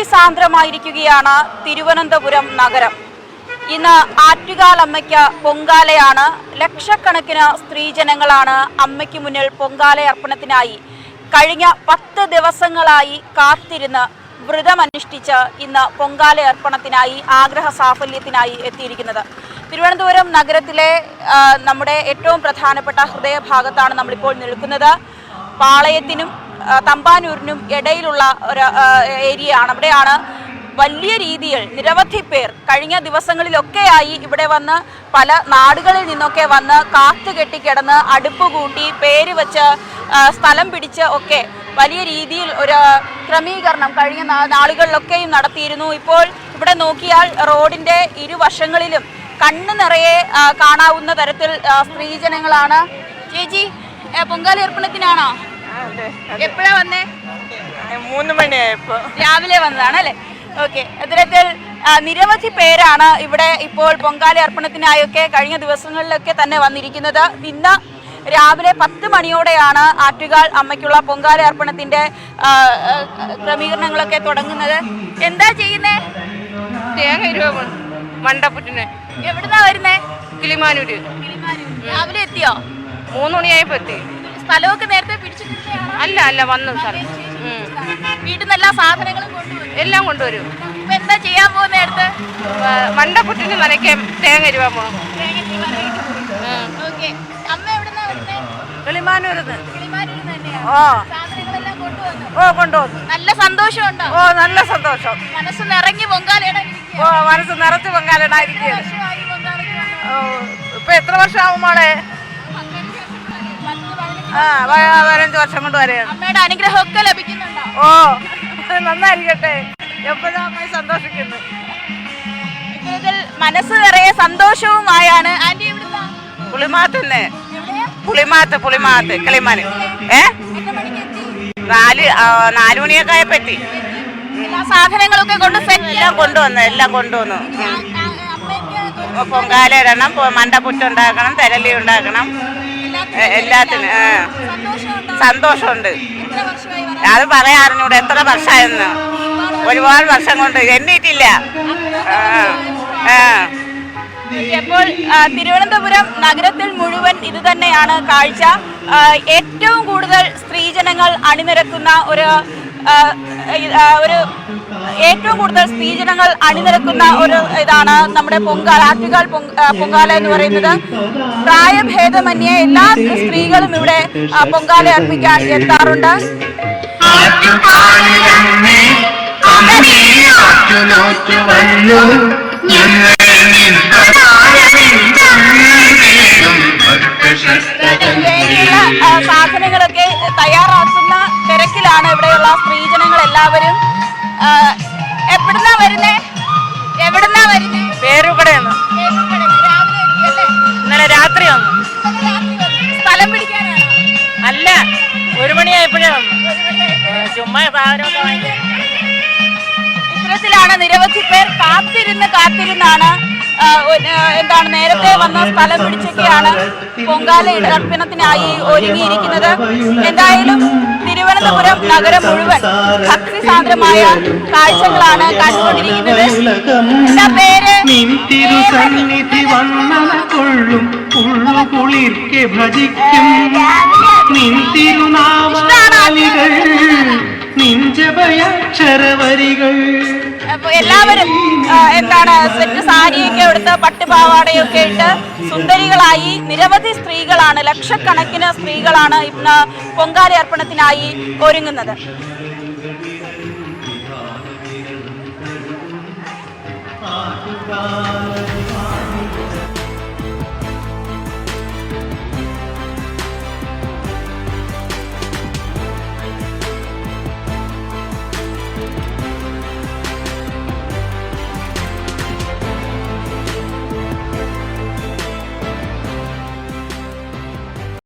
ഭക്തിസാന്ദ്രമായിരിക്കുകയാണ് തിരുവനന്തപുരം നഗരം. ഇന്ന് ആറ്റുകാലമ്മയ്ക്ക് പൊങ്കാലയാണ്. ലക്ഷക്കണക്കിന് സ്ത്രീജനങ്ങളാണ് അമ്മയ്ക്ക് മുന്നിൽ പൊങ്കാല അർപ്പണത്തിനായി കഴിഞ്ഞ പത്ത് ദിവസങ്ങളായി കാത്തിരുന്ന് വ്രതമനുഷ്ഠിച്ച് ഇന്ന് പൊങ്കാല അർപ്പണത്തിനായി ആഗ്രഹ സാഫല്യത്തിനായി എത്തിയിരിക്കുന്നത്. തിരുവനന്തപുരം നഗരത്തിലെ നമ്മുടെ ഏറ്റവും പ്രധാനപ്പെട്ട ഹൃദയഭാഗത്താണ് നമ്മളിപ്പോൾ നിൽക്കുന്നത്. പാളയത്തിനും തമ്പാനൂരിനും ഇടയിലുള്ള ഒരു ഏരിയ ഏരിയയാണ്. അവിടെയാണ് വലിയ രീതിയിൽ നിരവധി പേർ കഴിഞ്ഞ ദിവസങ്ങളിലൊക്കെയായി ഇവിടെ വന്ന് പല നാടുകളിൽ നിന്നൊക്കെ വന്ന് കാത്ത് കെട്ടിക്കിടന്ന് അടുപ്പ് കൂട്ടി പേര് വെച്ച് സ്ഥലം പിടിച്ച് ഒക്കെ വലിയ രീതിയിൽ ഒരു ക്രമീകരണം കഴിഞ്ഞ നാളുകളിലൊക്കെയും നടത്തിയിരുന്നു. ഇപ്പോൾ ഇവിടെ നോക്കിയാൽ റോഡിന്റെ ഇരുവശങ്ങളിലും കണ്ണു നിറയെ കാണാവുന്ന തരത്തിൽ സ്ത്രീജനങ്ങളാണ്. ചേച്ചി പൊങ്കാല അർപ്പണത്തിനാണോ? എപ്പോഴാ വന്നേ? മൂന്ന് മണിയായപ്പോ. രാവിലെ വന്നതാണ് അല്ലേ ഓക്കെ അത്തരത്തിൽ നിരവധി പേരാണ് ഇവിടെ ഇപ്പോൾ പൊങ്കാല അർപ്പണത്തിനായൊക്കെ കഴിഞ്ഞ ദിവസങ്ങളിലൊക്കെ തന്നെ വന്നിരിക്കുന്നത്. ഇന്ന് രാവിലെ പത്ത് മണിയോടെയാണ് ആറ്റുകാൽ അമ്മയ്ക്കുള്ള പൊങ്കാല അർപ്പണത്തിന്റെ ക്രമീകരണങ്ങളൊക്കെ തുടങ്ങുന്നത്. എന്താ ചെയ്യുന്നേ? തേങ്ങ രൂപ മണ്ടപ്പുറ്റിന്. എവിടുന്നാ വരുന്നേ? കിളിമാനൂര്. രാവിലെ എത്തിയോ? മൂന്ന് മണിയായപ്പോ എത്തി. സ്ഥലമൊക്കെ നേരത്തെ പിടിച്ചു അല്ല അല്ല വന്നു സ്ഥലം. ഉം. വീട്ടിൽ നിന്ന് എല്ലാ സാധനങ്ങളും കൊണ്ടുവരും? എല്ലാം കൊണ്ടുവരും. ഇപ്പൊ എന്താ ചെയ്യാൻ പോകുന്ന നേരത്തെ മണ്ടപ്പുറ്റിന് നനയ്ക്കാൻ തേങ്ങ രൂപ കിളിമാനൂരിന്ന് ഓ സാധനങ്ങളെല്ലാം കൊണ്ടുവന്നു? ഓ കൊണ്ടുവന്നു. നല്ല സന്തോഷമുണ്ടോ? ഓ നല്ല സന്തോഷം. മനസ്സ് നിറങ്ങി പൊങ്കാലയിടാൻ ഓ മനസ്സ് നിറച്ച്? ഓ ഇപ്പൊ എത്ര വർഷമാവും മോളെ? ആ പതിനഞ്ച് വർഷം കൊണ്ട് വരെയാണ്. അമ്മയുടെ അനുഗ്രഹമൊക്കെ ലഭിക്കുന്നുണ്ടോ? ഓ നന്നായിരിക്കട്ടെ. എപ്പോഴും അമ്മായി സന്തോഷിക്കുന്നു മനസ്സ് നിറയെ സന്തോഷവുമായാണ് ആന്റി എവിടുന്നാ പുളിമാത്തന്നെ പുളിമാത്ത് പുളിമാത്ത്. കിളിമാന്. ഏ? നാല് നാലുമണിയൊക്കെ നാല് മണിയൊക്കെ സാധനങ്ങളൊക്കെ കൊണ്ട് എല്ലാം കൊണ്ടുവന്നു എല്ലാം കൊണ്ടുവന്നു. പൊങ്കാല ഇടണം മണ്ടപ്പുറ്റുണ്ടാക്കണം തെരലി ഉണ്ടാക്കണം. എല്ലാത്തിനും സന്തോഷമുണ്ട്. അത് പറയാറിഞ്ഞൂടെ എത്ര വർഷമായെന്ന്. ഒരുപാട് വർഷം കൊണ്ട് എണ്ണീറ്റില്ല. അപ്പോൾ തിരുവനന്തപുരം നഗരത്തിൽ മുഴുവൻ ഇത് തന്നെയാണ് കാഴ്ച. ഏറ്റവും കൂടുതൽ സ്ത്രീജനങ്ങൾ അണിനിരക്കുന്ന ഒരു ഒരു ഏറ്റവും കൂടുതൽ സ്ത്രീജനങ്ങൾ അണിനിരക്കുന്ന ഒരു ഇതാണ് നമ്മുടെ പൊങ്കാല ആറ്റുകാൽ പൊങ്കാല എന്ന് പറയുന്നത് പ്രായഭേദമന്യേ എല്ലാ സ്ത്രീകളും ഇവിടെ പൊങ്കാല അർപ്പിക്കാൻ എത്താറുണ്ട് സാധനങ്ങളൊക്കെ അമ്മേ എല്ലാവരും എവിടുന്നാ വരുന്നേ? എവിടുന്നാ വരുന്നേ? എത്തിയല്ലേ? ഇന്നലെ രാത്രി വന്നു. സ്ഥലം പിടിക്കാനാണോ? അല്ല ഒരു മണിയായപ്പോഴേ വന്നു. ചുമ്മാ സാധനമൊക്കെ ഇത്തരത്തിലാണ് നിരവധി പേർ കാത്തിരുന്ന് കാത്തിരുന്നാണ് എന്താണ് നേരത്തെ വന്ന സ്ഥലം പിടിച്ചൊക്കെയാണ് പൊങ്കാല ഇടർപ്പണത്തിനായി ഒരുങ്ങിയിരിക്കുന്നത് എന്തായാലും തിരുവനന്തപുരം നഗരം മുഴുവൻ ഭക്തിസാന്ദ്രമായ കാഴ്ചകളാണ് കണ്ടുകൊണ്ടിരിക്കുന്നത് എന്താ പേര് നിൻ തിരുസന്നിധി വന്ദന കൊള്ളും ഉള്ളു കുളിർക്കെ ഭജിക്കും അപ്പൊ എല്ലാവരും എന്താണ് സെറ്റ് സാരിയൊക്കെ എടുത്ത് പട്ടുപാവാടയൊക്കെ ഇട്ട് സുന്ദരികളായി നിരവധി സ്ത്രീകളാണ് ലക്ഷക്കണക്കിന് സ്ത്രീകളാണ് ഇന്ന് പൊങ്കാല അർപ്പണത്തിനായി ഒരുങ്ങുന്നത്.